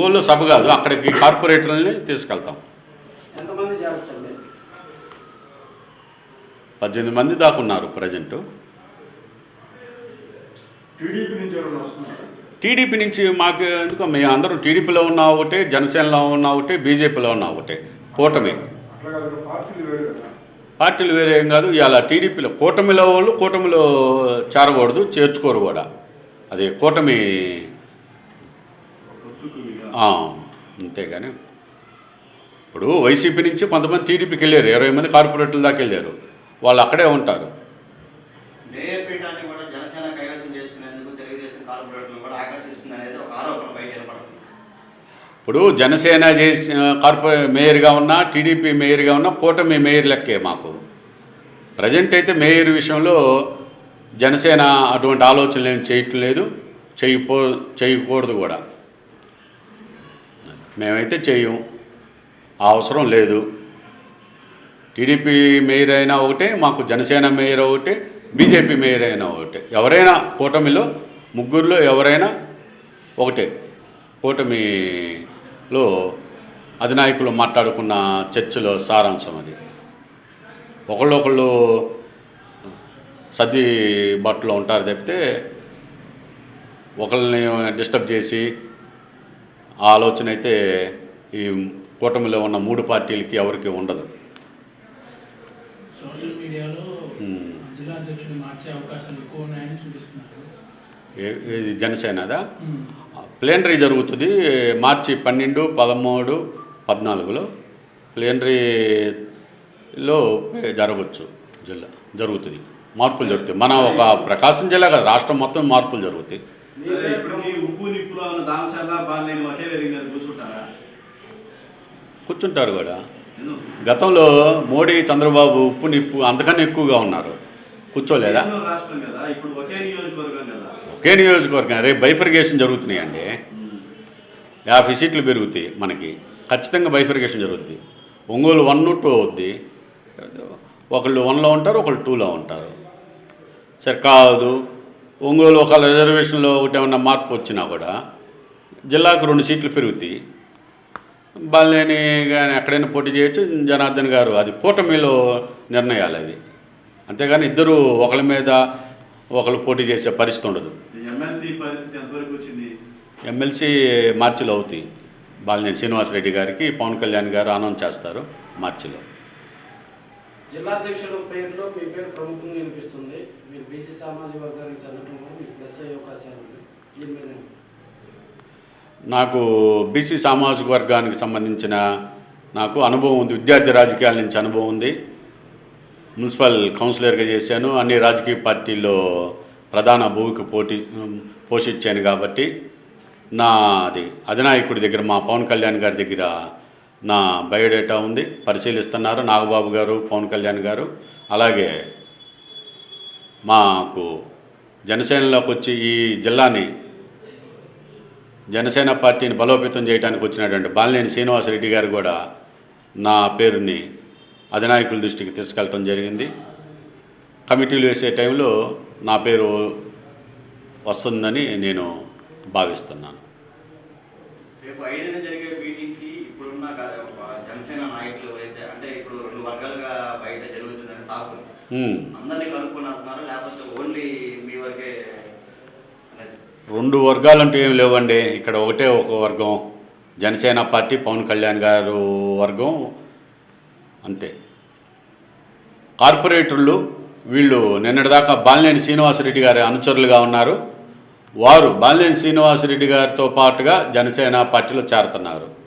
ఒంగోలు సభ కాదు అక్కడికి కార్పొరేటర్లని తీసుకెళ్తాం. పద్దెనిమిది మంది దాకా ఉన్నారు ప్రజెంటు. టీడీపీ నుంచి ఎవరైనా వస్తున్నారు? టీడీపీ నుంచి మాకు ఎందుకో మేము అందరం టీడీపీలో ఉన్నా ఒకటే జనసేనలో ఉన్నా ఒకటే బీజేపీలో ఉన్నా ఒకటే కూటమి. అట్లా కాదు పార్టీలు వేరు కదా. పార్టీలు వేరే ఏం కాదు ఇవాళ టీడీపీలో కూటమిలో వాళ్ళు కూటమిలో చేరకూడదు చేర్చుకోరు కూడా. అది కూటమి అంతేగాని. ఇప్పుడు వైసీపీ నుంచి కొంతమంది టీడీపీకి వెళ్ళారు. ఇరవై మంది కార్పొరేటర్ల దాకా వెళ్ళారు. వాళ్ళు అక్కడే ఉంటారు. ఇప్పుడు జనసేన చేసి కార్పొరే మేయర్గా ఉన్నా టీడీపీ మేయర్గా ఉన్నా కూటమి మేయర్ లెక్కే మాకు. ప్రజెంట్ అయితే మేయర్ విషయంలో జనసేన అటువంటి ఆలోచనలు ఏం చేయటం లేదు చేయపో చేయకూడదు కూడా. మేమైతే చేయం. ఆ అవసరం లేదు. టీడీపీ మేయర్ అయినా ఒకటే మాకు జనసేన మేయర్ ఒకటే బీజేపీ మేయర్ అయినా ఒకటే. ఎవరైనా కూటమిలో ముగ్గురులో ఎవరైనా ఒకటే. కూటమిలో అధినాయకులు మాట్లాడుకున్న చర్చలో సారాంశం అది. ఒకళ్ళు ఒకళ్ళు సర్ది బట్టలో ఉంటారు తప్పితే ఒకళ్ళని డిస్టర్బ్ చేసి ఆ ఆలోచన అయితే ఈ కూటమిలో ఉన్న మూడు పార్టీలకి ఎవరికి ఉండదు. ఇది జనసేనదా. ప్లేనరీ జరుగుతుంది. మార్చి పన్నెండు పదమూడు పద్నాలుగులో ప్లేనరీలో జరగవచ్చు జిల్లా జరుగుతుంది. మార్పులు జరుగుతాయి. మన ఒక ప్రకాశం జిల్లా కదా రాష్ట్రం మొత్తం మార్పులు జరుగుతాయి. ఇప్పటికీ ఉప్పు నిప్పులు అన్న దామచర్ల బాలినేని ఒకే వేదిక మీద కూర్చుంటారా? కూర్చుంటారు కూడా? గతంలో మోడీ చంద్రబాబు ఉప్పు నిప్పు అంతకన్నా ఎక్కువగా ఉన్నారు. కూర్చోలేదా? ఒకే నియోజకవర్గం కదా. ఒకే నియోజకవర్గం. రేపు బైఫర్గేషన్ జరుగుతున్నాయండి. యాభై సీట్లు పెరుగుతాయి మనకి. ఖచ్చితంగా బైఫర్గేషన్ జరుగుద్ది. ఒంగోలు వన్ టూ అవుద్ది. ఒకళ్ళు వన్లో ఉంటారు ఒకళ్ళు టూలో ఉంటారు. సరే కాదు. ఒంగోలు ఒక రిజర్వేషన్లో ఒకటి ఏమన్నా మార్పు వచ్చినా కూడా జిల్లాకు రెండు సీట్లు పెరుగుతాయి. బాలినేని కానీ ఎక్కడైనా పోటీ చేయొచ్చు జనార్దన్ గారు అది కూటమిలో నిర్ణయాలు అవి. అంతేగాని ఇద్దరు ఒకళ్ళ మీద ఒకళ్ళు పోటీ చేసే పరిస్థితి ఉండదు. ఎమ్మెల్సీ మార్చిలో అవుతాయి. బాలినేని శ్రీనివాసరెడ్డి గారికి పవన్ కళ్యాణ్ గారు అనౌన్స్ చేస్తారు మార్చిలో. జిల్లాధ్యక్షుల పేరులో మీ పేరు ప్రముఖంగా వినిపిస్తుంది. మీరు బీసీ సామాజిక వర్గానికి చెందడం కూడా మీకు ప్లస్ అయ్యే అవకాశాలు దీని మీద నాకు బీసీ సామాజిక వర్గానికి సంబంధించిన నాకు అనుభవం ఉంది. విద్యార్థి రాజకీయాల నుంచి అనుభవం ఉంది. మున్సిపల్ కౌన్సిలర్గా చేశాను. అన్ని రాజకీయ పార్టీల్లో ప్రధాన భూమికి పోటీ పోషించాను కాబట్టి నా అది అధినాయకుడి దగ్గర మా పవన్ కళ్యాణ్ గారి దగ్గర నా బయోడేటా ఉంది పరిశీలిస్తున్నారు. నాగబాబు గారు పవన్ కళ్యాణ్ గారు. అలాగే మాకు జనసేనలోకి వచ్చి ఈ జిల్లాని జనసేన పార్టీని బలోపేతం చేయడానికి వచ్చినటువంటి బాలినేని శ్రీనివాసరెడ్డి గారు కూడా నా పేరుని అధినాయకుల దృష్టికి తీసుకెళ్ళటం జరిగింది. కమిటీలు వేసే టైంలో నా పేరు వస్తుందని నేను భావిస్తున్నాను. రేపు ఐదున జరిగే మీటింగ్ ఇప్పుడున్న క- ఒక జనసేన నాయకులు ఎవరైతే అంటే ఇప్పుడు రెండు వర్గాలుగా బయట జరుగుతుందని టాక్. అందరినీ కనుక్కొని వస్తున్నారు లేకపోతే ఓన్లీ మీ వరకే రెండు వర్గాలు అంటే ఏం లేవండి. ఇక్కడ ఒకటే ఒక వర్గం. జనసేన పార్టీ పవన్ కళ్యాణ్ గారు వర్గం. అంతే. కార్పొరేటర్లు వీళ్ళు నిన్నటిదాకా బాలినేని శ్రీనివాసరెడ్డి గారి అనుచరులుగా ఉన్నారు. వారు బాలినేని శ్రీనివాసరెడ్డి గారితో పాటుగా జనసేన పార్టీలో చేరుతున్నారు.